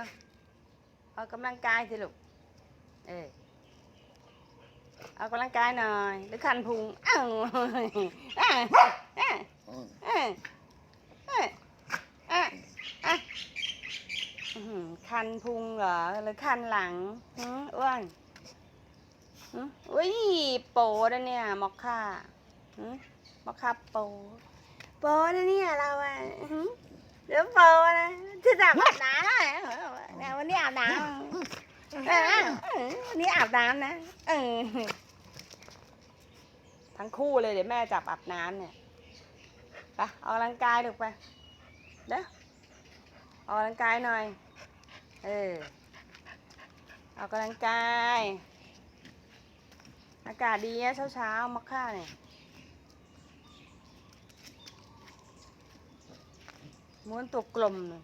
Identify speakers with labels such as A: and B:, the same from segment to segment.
A: เอาเอากำลังกายสิลูก เออเอากำลังกายหน่อยหรือคันพุงอ้าวอ้าวอ้าวอ้าวอ้าวอ้าวอ้าวอื้ออคันพุงเหรอหรือคันหลังอ้วนอุ้ยโปนะเนี่ยมอคค่าหือมอคค่าโปโปนะเนี่ยเราอะหือเดี๋ยวโปนะที่จะอาบน้ำอะเนี่วันนี้อาบน้ำเออวันนี้อาบน้ำนะ เออ ทั้งคู่เลยเดี๋ยวแม่จับอาบน้ำเนี่ย ไปออกกำลังกายลูกไป เด้อออกกำลังกายหน่อย เออ ออกกำลังกาย อากาศดีนะเช้าๆมะค่าเนี่ยม้วนตัวกลมเลย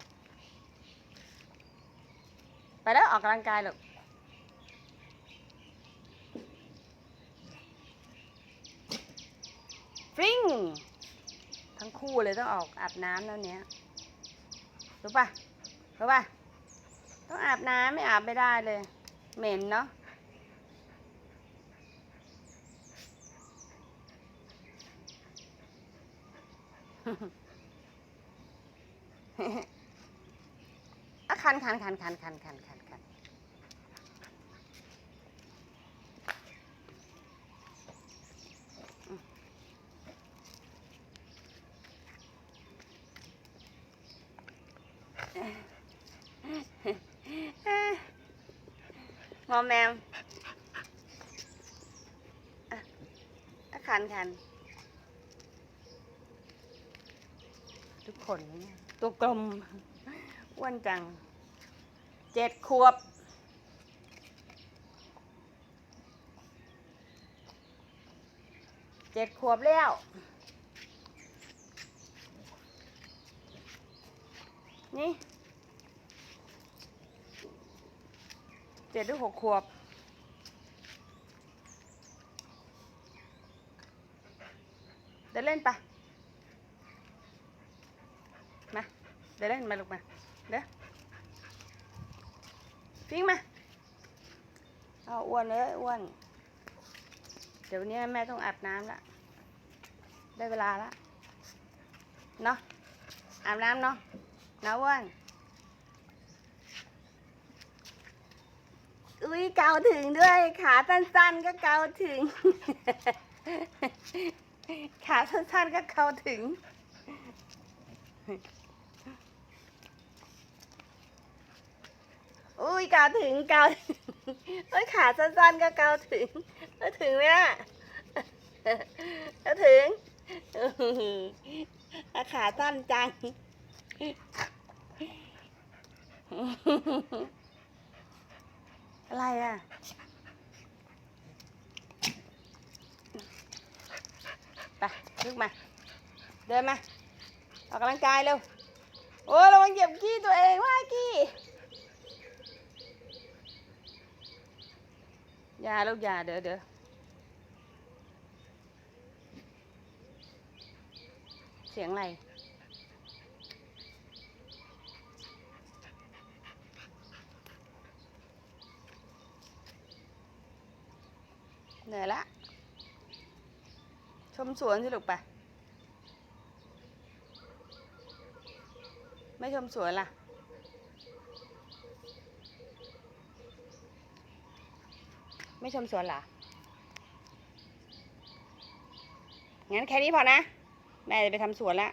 A: ไปแล้วออกกำลังกายลูกฟริ้งทั้งคู่เลยต้องออกอาบน้ำแล้วเนี้ยรู้ป่ะรู้ป่ะต้องอาบน้ำไม่อาบไม่ได้เลย เหม็นเนาะอะ คันคันคันคันคันคันคันคันมอมแมมอะคันคันทุกคน ตัวกลมอ้วนจัง เจ็ดขวบ เจ็ดขวบแล้ว นี่เจ็ดหรือหกขวบเดินเล่นปะมา เดินเล่นมาลูกมา เด้อ ฟิงมา เอาอ้วนเลยอ้วน เดี๋ยววันนี้แม่ต้องอาบน้ำละ ได้เวลาละเนาะ อาบน้ำเนาะนะอ้วนอุ้ยเกาถึงด้วย ขาสั้นๆก็เกาถึง ขาสั้นๆก็เกาถึง อุ้ยเกาถึงเกาถึงเอ้ยขาสั้นๆก็เกาถึงแล้วถึงไหมล่ะแล้วถึงอื้อหือแล้วขาสั้นจังอะไรอะไปลุกมา เดินมา ออกกำลังกายเร็ว โอ้ระวังเหยียบขี้ตัวเองว่าขี้ ย่าลูกอย่าเดี๋ยวเดี๋ยวเสียงอะไรเหนื่อยละ ชมสวนสิลูกไปไม่ชมสวนล่ะ ไม่ชมสวนเหรอ งั้นแค่นี้พอนะ แม่จะไปทำสวนละ